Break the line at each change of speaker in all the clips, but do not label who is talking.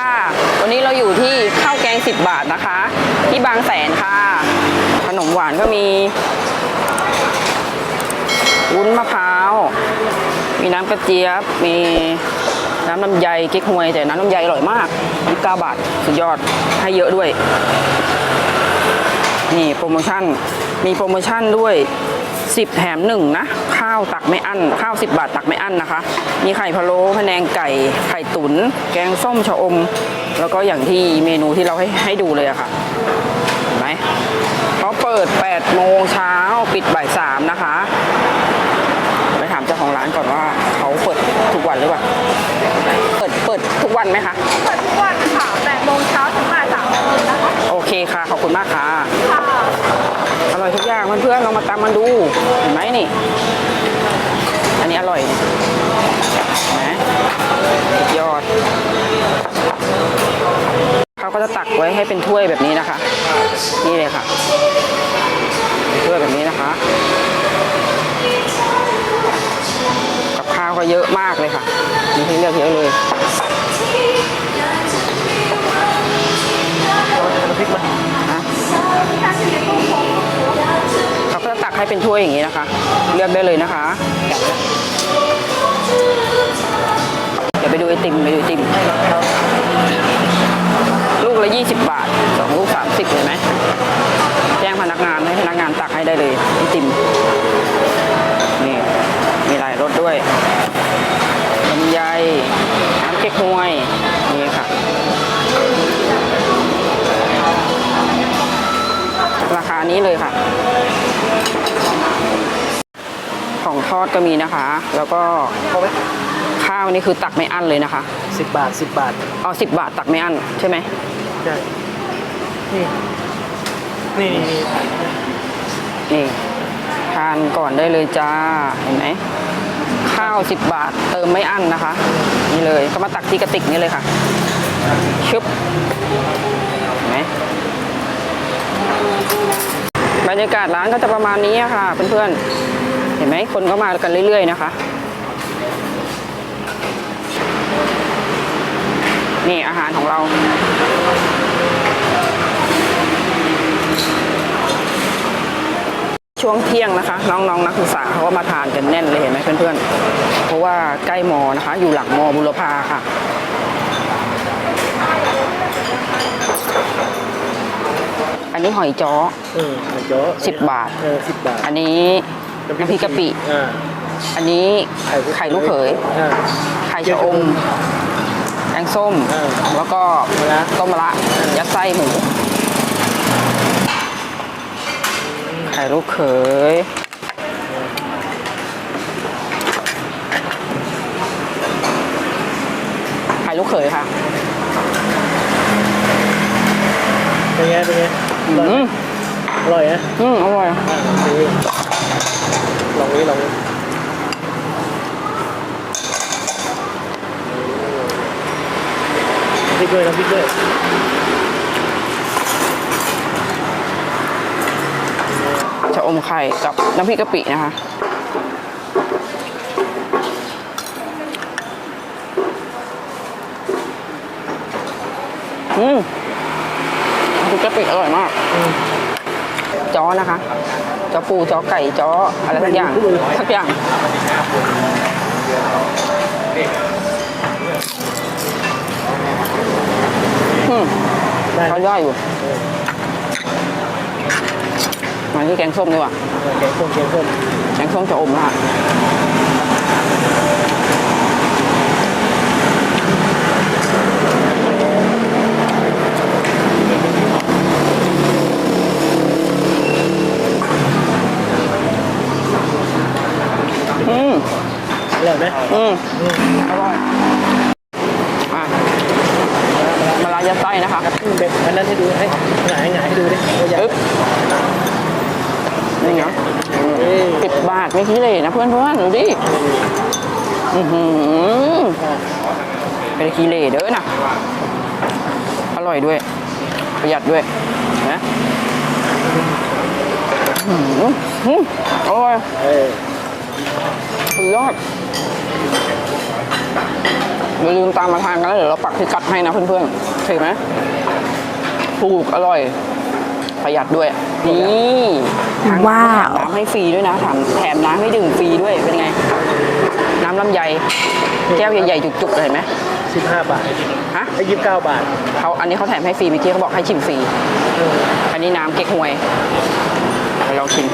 ค่ะวันนี้เราอยู่ที่ข้าวแกง 10 บาทนะคะ ที่บางแสนค่ะ ขนมหวานก็มีวุ้นมะพร้าว มีน้ำกระเจี๊ยบ มีน้ำลำไยเก๊กฮวย แต่น้ำลำไยอร่อยมาก29บาท สุดยอดให้เยอะด้วย นี่โปรโมชั่น มีโปรโมชั่นด้วย 10 แถมหนึ่งนะ ข้าวตักไม่อั้น ข้าว 10 บาทตักไม่อั้นนะคะ มีไข่พะโล้พะแนงไก่ไข่ ตุ๋นแกงส้มชะอม แล้วก็อย่างที่เมนูที่เราให้ให้ดูเลยอะค่ะเห็นไหมเขาเปิด 8 โมงเช้าปิดบ่าย3นะคะ ไปถามเจ้าของร้านก่อนว่าเขาเปิดทุกวันหรือเปล่า เปิดเปิดทุกวันไหมคะ
เปิดทุกวันค่ะ8โมงเช้าถึงบ่าย3โมงเย็นนะคะ
โอเคค่ะ ขอบคุณมากค่ะ
ค่ะ
อร่อยทุกอย่างเพื่อนๆลองมาตามมันดู เห็นไหมนี่ อันนี้อร่อยเห็นไหมสุด ยอด เขาก็จะตักไว้ให้เป็นถ้วยแบบนี้นะคะ นี่เลยค่ะ ถ้วยแบบนี้นะคะ กับข้าวก็เยอะมากเลยค่ะ มีให้เลือกเยอะเลยเขาก็จะตักให้เป็นถ้วยอย่างนี้นะคะ เลือกได้เลยนะคะ ดี๋ยวไปดูไอติมไปดูไอติม ลูกละ 20 บาทสองลูก 30เลยไหมแจ้งพนักงานให้พนักงานตักให้ได้เลยไอติม นี่ มีหลายรสด้วยลำไยน้ำเก๊กฮวย นี่ค่ะ ราคานี้เลยค่ะของทอดก็มีนะคะ แล้วก็ วนี่คือตักไม่อั้นเลยนะคะ
สิบบาทสิบบาท
เอาสิบบาทตักไม่อั้นใช่ไหม
ใช่นี่นี่นี่
นี่ทานก่อนได้เลยจ้าเห็นไหมข้าวสิบบาทเติมไม่อั้นนะคะ นี่เลยก็มาตักที่กระติกนี่เลยค่ะชึบเห็นไหมบรรยากาศร้านก็จะประมาณนี้อะค่ะเพื่อนๆเห็นไหมคนก็มากันเรื่อย ๆ นะคะ นี่อาหารของเรา ช่วงเที่ยงนะคะ น้องๆนักศึกษาเขาก็มาทานกันแน่นเลยเห็นไหมเพื่อนๆ เพราะว่าใกล้มอนะคะ อยู่หลังมอบุรพาค่ะอันนี้หอยจ้อ
เออหอยจ้อ
สิบบาท
เออสิบบาท
อันนี้น้ำพริกกะปิ
อ่า
อันนี้ไข่ลูกเขย
อ่า
ไข่ชะอมแกง ส้ม
เออ
แล้วก็
มะระ
ต้มมะระยัดไส้หมูไข่ลูกเขยไข่ลูกเขยค่ะ
เป็นไง เป็นไง อร่อย
อื
ไหม
ม
อร่อยนะ
อืมอร่อย
อ่าดีลองนี้ลองนี้น้ำพ ริกด้วยน้ำพริกด้วย
จะอมไข่กับน้ำพริกกะปินะคะอืมน้ำพริกกะปิอร่อยมากจ้อนะคะจ้อปูจ้อไก่จ้ออะไรสักอย่างสักอย่าง อืม
ได้
เขาย่อยอยู่มาที่แกงส้มดีกว่า
เออแกงส้มแกงส้ม
แกงส้มจะอมนะคะอืม
อร่อยไหม
อืม
อืม
อร่อยอะ มะระยัดไส้นะคะ
อืมแบบอันนั้นให้ดูให้หงายหงายให้ดูดิตัวอย่าง
อึ๊บนี่เนาะ
เอ้ย
สิบบาทไม่คิดเลยนะเพื่อนเพื่อนๆดูดิอือหือเป็นคีเลเด้อนะอร่อยด้วย ประหยัดด้วยนะอื้อหืออื้ออร่อย
เออ
สุดยอด อย่าลืมตามมาทานกันแล้วเดี๋ยวเราปักพิกัดให้นะเพื่อนๆโอเคไหมถูกอร่อย ประหยัดด้วย นี่ทง
ว้าว
น้ำให้ฟรีด้วยนะแถมแถมน้ำให้ดื่มฟรีด้วยเป็นไง น้ำลำไย แก้วใหญ่ๆจุกๆเลยเห็นไหม
สิบห้าบาท
ฮะ
ไอ้ยี่สิบเก้าบาท
เขาอันนี้เขาแถมให้ฟรีเมื่อกี้เขาบอกให้ชิมฟรี
เออ
อันนี้น้ำเก๊กฮวยเดี๋ยวลองชิม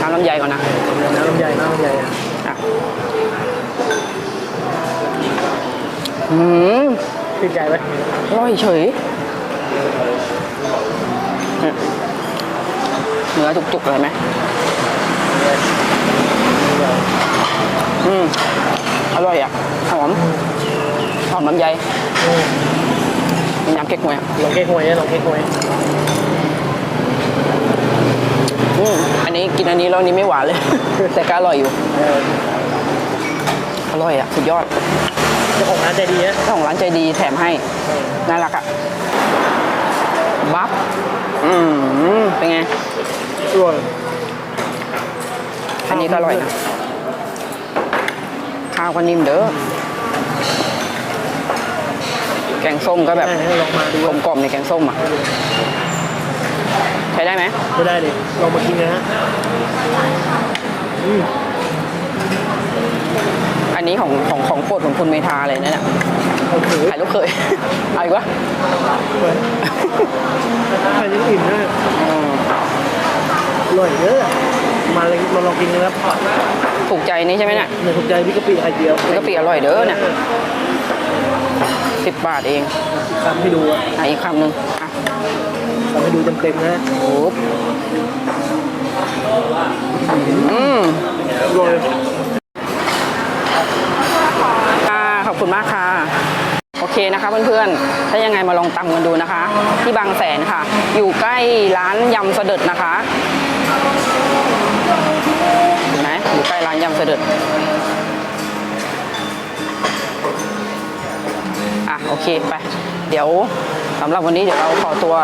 น้ำลำไยก่อนนะ
น้ำลำไยน้ำลำไยอะ
อะอืม
ติดใจไหม
อร่อยเฉยเนี่ยเนื้อจุกๆเลยไหมอืมอร่อยอะ หอม หอมลำไย
อืม
มีน้ำเก๊กฮวยอะ
ลองเค้กหวยนะลองเค้กหวย
อืมอันนี้กินอันนี้แล้วอันนี้ไม่หวานเลย แต่ก็อร่อยอยู่
เออ
อร่อยอะ สุดยอด
เจ้าของร้านใจดีนะ
เจ้าของร้านใจดีแถมให้น่ารักอะบัฟอืมเป็นไง
อร่อย
อันนี้ก็อร่อยนะข้าวก็นิ่มเด้อแกงส้มก็แบบ
ได้ให้ลองมาดู
กลมกล่อมในแกงส้มอะใช้ได้ไหม
ไม่ได้เลยลองมากินนะฮะอืม
อันนี้ของของของโปรดของ คุณเมธาเลยนะเนี่ย
โอเค
ถ่ายรูปเคยเอาอีกวะ
เปิดใครยังอิ่มนะ
อืม
อร่อยเยอะมาเลยมาลองกินกันครับ
ถูกใจนี่ใช่ไหมเนี่ย
ในถูกใจพี่กะปิไข่เจียว
พี่กะปิอร่อยเด้อเนี่ยสิบบาทเอง
ทำให้ดูอะ
อะอีกคำหนึ่งอะ
ทำให้ดูเต็มๆนะ
โอ้โหอืม
อร่อย
ค่ะขอบคุณมากค่ะ นะคะเพื่อนๆ ถ้ายังไงมาลองตำกันดูนะคะ ที่บางแสนค่ะ อยู่ใกล้ร้านยำเสด็จนะคะเห็นไหมอยู่ใกล้ร้านยำเสด็จอะโอเคไป เดี๋ยวสำหรับวันนี้เดี๋ยวเราขอตัว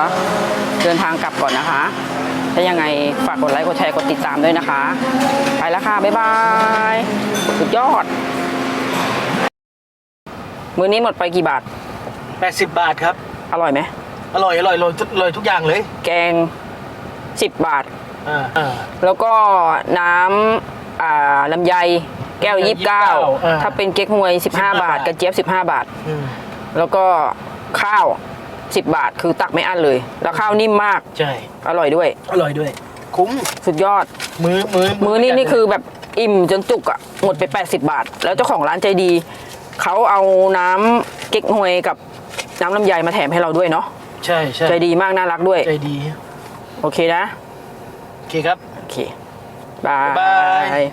เดินทางกลับก่อนนะคะ ถ้ายังไงฝากกดไลค์ กดแชร์ กดติดตามด้วยนะคะ ไปแล้วค่ะ บ๊ายบาย สุดยอด มื้อนี้หมดไปกี่บาท
80 บาทครับ
อร่อยไหม
อร่อยอร่อยอร่อยอร่อยทุกอย่างเลย
แกง 10 บาท
อ่าอ่า
แล้วก็น้ำอ่าลำไยแก้ว
อ่า
29ถ้าเป็นเก๊กฮวย 15 บาท
บาท
กระเจี๊ยบ 15 บาท
อืม
แล้วก็ข้าว 10 บาท คือตักไม่อั้นเลย แล้วข้าวนิ่มมาก
ใช่
อร่อยด้วย
อร่อยด้วย คุ้ม
สุดยอด
มือมือ
มื้อนี้นี่คือแบบอิ่มจนจุกอะหมดไป 80 บาท แล้วเจ้าของร้านใจดี เขาเอาน้ำเก๊กฮวยกับน้ำลำไยมาแถมให้เราด้วยเนาะ
ใช่ใช่
ใจดีมากน่ารักด้วย
ใจดี
โอเคนะ
โอเคครับ
โอเค บา
บ๊ายบาย
ย